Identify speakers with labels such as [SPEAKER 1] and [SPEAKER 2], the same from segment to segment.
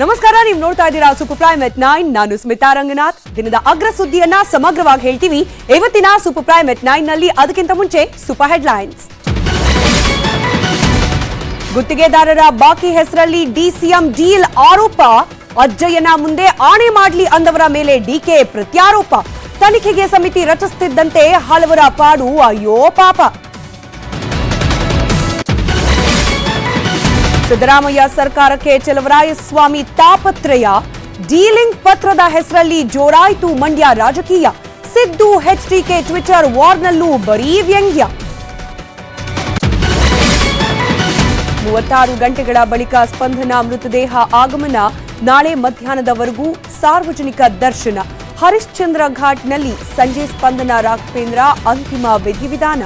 [SPEAKER 1] ನಮಸ್ಕಾರ, ನೀವು ನೋಡ್ತಾ ಇದ್ದೀರಾ ಸೂಪರ್ ಪ್ರೈಮ್ ಎಟ್ ನೈನ್ ನಾನು ಸ್ಮಿತಾ ರಂಗನಾಥ್. ದಿನದ ಅಗ್ರ ಸುದ್ದಿಯನ್ನ ಸಮಗ್ರವಾಗಿ ಹೇಳ್ತೀವಿ. ಇವತ್ತಿನ ಸೂಪರ್ ಪ್ರೈಮ್ ಎಟ್ ನೈನ್ನಲ್ಲಿ ಅದಕ್ಕಿಂತ ಮುಂಚೆ ಸೂಪರ್ ಹೆಡ್ಲೈನ್ಸ್ ಗುತ್ತಿಗೆದಾರರ ಬಾಕಿ ಹೆಸರಲ್ಲಿ ಡಿಸಿಎಂ ಡೀಲ್ ಆರೋಪ. ಅಜ್ಜಯ್ಯನ ಮುಂದೆ ಆಣೆ ಮಾಡ್ಲಿ ಅಂದವರ ಮೇಲೆ ಡಿಕೆ ಪ್ರತ್ಯಾರೋಪ. ತನಿಖೆಗೆ ಸಮಿತಿ ರಚಿಸುತ್ತಿದ್ದಂತೆ ಹಲವರ ಪಾಡು. ಅಯ್ಯೋ, ಪಾಪ. ಸಿದ್ದರಾಮಯ್ಯ ಸರ್ಕಾರಕ್ಕೆ ಚಲವರಾಯಸ್ವಾಮಿ ತಾಪತ್ರಯ, ಡೀಲಿಂಗ್ ಪತ್ರದ ಹೆಸರಲ್ಲಿ ಜೋರಾಯಿತು ಮಂಡ್ಯ ರಾಜಕೀಯ. ಸಿದ್ದು, ಎಚ್ಡಿಕೆ ಟ್ವಿಟರ್ ವಾರ್ನಲ್ಲೂ ಬರೀ ವ್ಯಂಗ್ಯ. ಮೂವತ್ತಾರು ಗಂಟೆಗಳ ಬಳಿಕ ಸ್ಪಂದನ ಮೃತದೇಹ ಆಗಮನ. ನಾಳೆ ಮಧ್ಯಾಹ್ನದವರೆಗೂ ಸಾರ್ವಜನಿಕ ದರ್ಶನ. ಹರಿಶ್ಚಂದ್ರ ಘಾಟ್ನಲ್ಲಿ ಸಂಜೆ ಸ್ಪಂದನ ರಾಘವೇಂದ್ರ ಅಂತಿಮ ವಿಧಿವಿಧಾನ.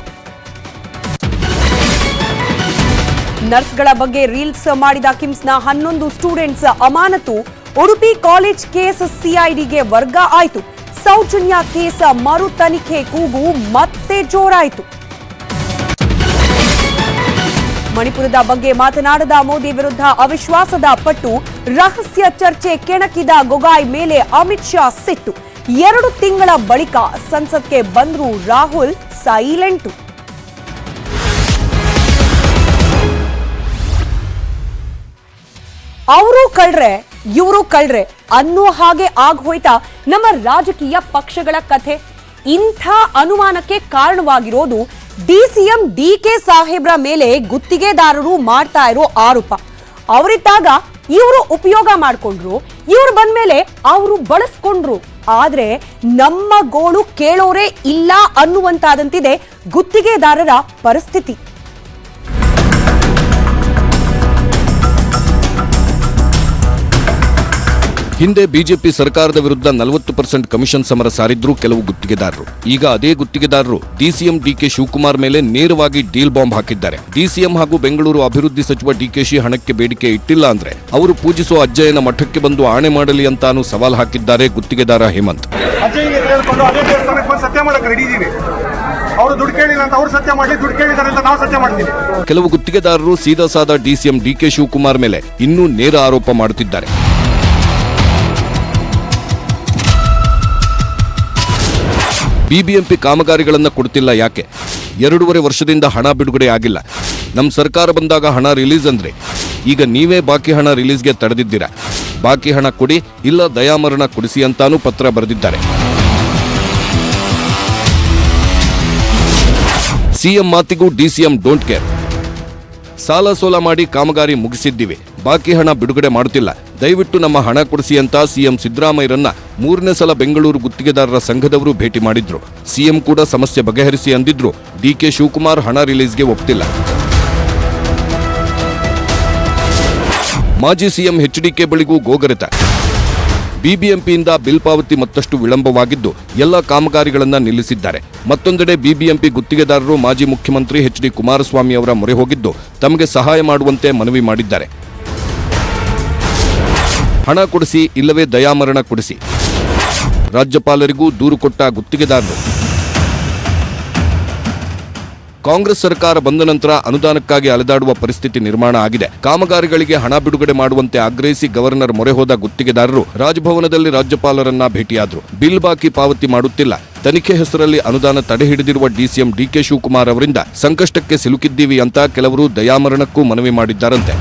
[SPEAKER 1] ನರ್ಸ್ಗಳ ಬಗ್ಗೆ ರೀಲ್ಸ್ ಮಾಡಿದ ಕಿಮ್ಸ್ನ ಹನ್ನೊಂದು ಸ್ಟೂಡೆಂಟ್ಸ್ ಅಮಾನತು. ಉಡುಪಿ ಕಾಲೇಜ್ ಕೇಸ್ ಸಿಐಡಿಗೆ ವರ್ಗ ಆಯಿತು. ಸೌಜನ್ಯ ಕೇಸ್ ಮರು ತನಿಖೆ ಕೂಗು ಮತ್ತೆ ಜೋರಾಯಿತು. ಮಣಿಪುರದ ಬಗ್ಗೆ ಮಾತನಾಡದ ಮೋದಿ ವಿರುದ್ಧ ಅವಿಶ್ವಾಸದ ಪಟ್ಟು ರಹಸ್ಯ ಚರ್ಚೆ ಕೆಣಕಿದ ಗೊಗಾಯ್ ಮೇಲೆ ಅಮಿತ್ ಶಾ ಸಿಟ್ಟು. ಎರಡು ತಿಂಗಳ ಬಳಿಕ ಸಂಸತ್ಗೆ ಬಂದ್ರು ರಾಹುಲ್ ಸೈಲೆಂಟು. ಅವರು ಕಳ್ರೆ, ಇವರು ಕಳ್ರೆ ಅನ್ನೋ ಹಾಗೆ ಆಗೋಯ್ತಾ ನಮ್ಮ ರಾಜಕೀಯ ಪಕ್ಷಗಳ ಕಥೆ. ಇಂಥ ಅನುಮಾನಕ್ಕೆ ಕಾರಣವಾಗಿರೋದು ಡಿಸಿಎಂ ಡಿ ಕೆ ಸಾಹೇಬ್ರ ಮೇಲೆ ಗುತ್ತಿಗೆದಾರರು ಮಾಡ್ತಾ ಇರೋ ಆರೋಪ. ಅವರಿದ್ದಾಗ ಇವರು ಉಪಯೋಗ ಮಾಡ್ಕೊಂಡ್ರು, ಇವ್ರು ಬಂದ್ಮೇಲೆ ಅವರು ಬಳಸ್ಕೊಂಡ್ರು. ಆದ್ರೆ ನಮ್ಮ ಗೋಳು ಕೇಳೋರೇ ಇಲ್ಲ ಅನ್ನುವಂತಾದಂತಿದೆ ಗುತ್ತಿಗೆದಾರರ ಪರಿಸ್ಥಿತಿ.
[SPEAKER 2] ಹಿಂದೆ ಬಿಜೆಪಿ ಸರ್ಕಾರದ ವಿರುದ್ಧ ನಲವತ್ತು ಪರ್ಸೆಂಟ್ ಕಮಿಷನ್ ಸಮರ ಸಾರಿದ್ರು ಕೆಲವು ಗುತ್ತಿಗೆದಾರರು. ಈಗ ಅದೇ ಗುತ್ತಿಗೆದಾರರು ಡಿಸಿಎಂ ಡಿಕೆ ಶಿವಕುಮಾರ್ ಮೇಲೆ ನೇರವಾಗಿ ಡೀಲ್ ಬಾಂಬ್ ಹಾಕಿದ್ದಾರೆ. ಡಿಸಿಎಂ ಹಾಗೂ ಬೆಂಗಳೂರು ಅಭಿವೃದ್ಧಿ ಸಚಿವ ಡಿಕೆಶಿ ಹಣಕ್ಕೆ ಬೇಡಿಕೆ ಇಟ್ಟಿಲ್ಲ ಅಂದ್ರೆ ಅವರು ಪೂಜಿಸುವ ಅಜ್ಜಯನ ಮಠಕ್ಕೆ ಬಂದು ಆಣೆ ಮಾಡಲಿ ಅಂತಾನು ಸವಾಲ್ ಹಾಕಿದ್ದಾರೆ ಗುತ್ತಿಗೆದಾರ ಹೇಮಂತ್.
[SPEAKER 3] ಅಜ್ಜಯ್ಯಗೆ ತೆಗೆದುಕೊಂಡು ಅದೇ ದೇವಸ್ಥಾನಕ್ಕೆ ಬಂದು ಸತ್ಯ ಮಾಡಕ್ಕೆ ರೆಡಿ ಇದೀವಿ. ಅವರು ದುಡ್ಡು ಕೇಳಿಲ್ಲ ಅಂತ ಅವ್ರು ಸತ್ಯ ಮಾಡಲಿ ದುಡ್ಡು ಕೇಳಿದ್ದಾರೆ ಅಂತ ನಾವು ಸತ್ಯ ಮಾಡ್ತೀವಿ.
[SPEAKER 2] ಕೆಲವು ಗುತ್ತಿಗೆದಾರರು ಸೀದಾ ಸಾದಾ ಡಿಸಿಎಂ ಡಿಕೆ ಶಿವಕುಮಾರ್ ಮೇಲೆ ಇನ್ನೂ ನೇರ ಆರೋಪ ಮಾಡುತ್ತಿದ್ದಾರೆ. ಬಿಬಿಎಂಪಿ ಕಾಮಗಾರಿಗಳನ್ನು ಕೊಡ್ತಿಲ್ಲ ಯಾಕೆ? ಎರಡೂವರೆ ವರ್ಷದಿಂದ ಹಣ ಬಿಡುಗಡೆ ಆಗಿಲ್ಲ. ನಮ್ಮ ಸರ್ಕಾರ ಬಂದಾಗ ಹಣ ರಿಲೀಸ್ ಅಂದ್ರೆ ಈಗ ನೀವೇ ಬಾಕಿ ಹಣ ರಿಲೀಸ್ಗೆ ತಡೆದಿದ್ದೀರಾ? ಬಾಕಿ ಹಣ ಕೊಡಿ, ಇಲ್ಲ ದಯಾಮರಣ ಕೊಡಿಸಿ ಅಂತಾನೂ ಪತ್ರ ಬರೆದಿದ್ದಾರೆ. ಸಿಎಂ ಮಾತಿಗೂ ಡಿಸಿಎಂ ಡೋಂಟ್ ಕೇರ್. ಸಾಲ ಸೋಲ ಮಾಡಿ ಕಾಮಗಾರಿ ಮುಗಿಸಿದ್ದೀವಿ. ಬಾಕಿ ಹಣ ಬಿಡುಗಡೆ ಮಾಡುತ್ತಿಲ್ಲ. ದಯವಿಟ್ಟು ನಮ್ಮ ಹಣ ಕೊಡಿಸಿ ಅಂತ ಸಿಎಂ ಸಿದ್ದರಾಮಯ್ಯರನ್ನ ಮೂರನೇ ಸಲ ಬೆಂಗಳೂರು ಗುತ್ತಿಗೆದಾರರ ಸಂಘದವರು ಭೇಟಿ ಮಾಡಿದ್ರು. ಸಿಎಂ ಕೂಡ ಸಮಸ್ಯೆ ಬಗೆಹರಿಸಿ ಅಂದಿದ್ರು. ಡಿಕೆ ಶಿವಕುಮಾರ್ ಹಣ ರಿಲೀಸ್ಗೆ ಒಪ್ತಿಲ್ಲ. ಮಾಜಿ ಸಿಎಂ ಎಚ್ಡಿಕೆ ಬಳಿಗೂ ಗೋಗರೆತ. ಬಿಬಿಎಂಪಿಯಿಂದ ಬಿಲ್ ಪಾವತಿ ಮತ್ತಷ್ಟು ವಿಳಂಬವಾಗಿದ್ದು ಎಲ್ಲ ಕಾಮಗಾರಿಗಳನ್ನು ನಿಲ್ಲಿಸಿದ್ದಾರೆ. ಮತ್ತೊಂದೆಡೆ ಬಿಬಿಎಂಪಿ ಗುತ್ತಿಗೆದಾರರು ಮಾಜಿ ಮುಖ್ಯಮಂತ್ರಿ ಎಚ್ ಡಿ ಕುಮಾರಸ್ವಾಮಿ ಅವರ ಮೊರೆ ಹೋಗಿದ್ದು ತಮಗೆ ಸಹಾಯ ಮಾಡುವಂತೆ ಮನವಿ ಮಾಡಿದ್ದಾರೆ. ಹಣ ಕೊಡಿಸಿ ಇಲ್ಲವೇ ದಯಾಮರಣ ಕೊಡಿಸಿ. ರಾಜ್ಯಪಾಲರಿಗೂ ದೂರು ಕೊಟ್ಟ ಗುತ್ತಿಗೆದಾರರು. ಕಾಂಗ್ರೆಸ್ ಸರ್ಕಾರ ಬಂದ ನಂತರ ಅನುದಾನಕ್ಕಾಗಿ ಅಲೆದಾಡುವ ಪರಿಸ್ಥಿತಿ ನಿರ್ಮಾಣ ಆಗಿದೆ. ಕಾಮಗಾರಿಗಳಿಗೆ ಹಣ ಬಿಡುಗಡೆ ಮಾಡುವಂತೆ ಆಗ್ರಹಿಸಿ ಗವರ್ನರ್ ಮೊರೆ ಹೋದ ಗುತ್ತಿಗೆದಾರರು ರಾಜಭವನದಲ್ಲಿ ರಾಜ್ಯಪಾಲರನ್ನ ಭೇಟಿಯಾದರು. ಬಿಲ್ ಬಾಕಿ ಪಾವತಿ ಮಾಡುತ್ತಿಲ್ಲ. ತನಿಖೆ ಹೆಸರಲ್ಲಿ ಅನುದಾನ ತಡೆ ಹಿಡಿದಿರುವ ಡಿಸಿಎಂ ಡಿಕೆ ಶಿವಕುಮಾರ್ ಅವರಿಂದ ಸಂಕಷ್ಟಕ್ಕೆ ಸಿಲುಕಿದ್ದೀವಿ ಅಂತ ಕೆಲವರು ದಯಾಮರಣಕ್ಕೂ ಮನವಿ ಮಾಡಿದ್ದಾರಂತೆ.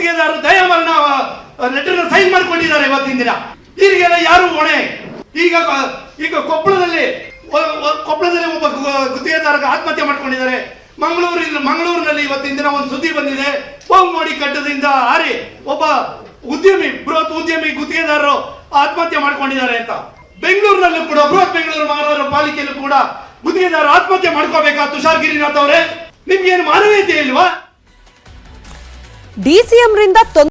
[SPEAKER 4] ಗುತ್ತಿಗೆದಾರರು ದಯಾಮರಣ ಲೆಟರ್ ಸೈನ್ ಮಾಡ್ಕೊಂಡಿದ್ದಾರೆ ಇವತ್ತಿನ ದಿನ. ಈರಿಗೆಲ್ಲ ಯಾರು ಹೊಣೆ? ಈಗ ಈಗ ಕೊಪ್ಪಳದಲ್ಲಿ ಕೊಪ್ಪಳದಲ್ಲಿ ಒಬ್ಬ ಗುತ್ತಿಗೆದಾರ ಆತ್ಮಹತ್ಯೆ ಮಾಡ್ಕೊಂಡಿದ್ದಾರೆ. ಮಂಗಳೂರಿನ ಮಂಗಳೂರಿನಲ್ಲಿ ಇವತ್ತಿನ ದಿನ ಒಂದು ಸುದ್ದಿ ಬಂದಿದೆ. ಮಾಡಿ ಕಟ್ಟದಿಂದ ಹಾರಿ ಒಬ್ಬ ಉದ್ಯಮಿ, ಬೃಹತ್ ಉದ್ಯಮಿ ಗುತ್ತಿಗೆದಾರರು ಆತ್ಮಹತ್ಯೆ ಮಾಡ್ಕೊಂಡಿದ್ದಾರೆ ಅಂತ. ಬೆಂಗಳೂರಿನಲ್ಲೂ ಕೂಡ, ಬೃಹತ್ ಬೆಂಗಳೂರು ಮಹಾನಗರ ಪಾಲಿಕೆಯಲ್ಲೂ ಕೂಡ ಗುತ್ತಿಗೆದಾರರು ಆತ್ಮಹತ್ಯೆ ಮಾಡ್ಕೋಬೇಕಾ? ತುಷಾರ್ ಗಿರಿನಾಥ್ ಅವರೇ, ನಿಮ್ಗೇನು ಮಾನವೀಯತೆ ಇಲ್ವಾ?
[SPEAKER 1] ಡಿಸಿಎಂ ರಿಂದ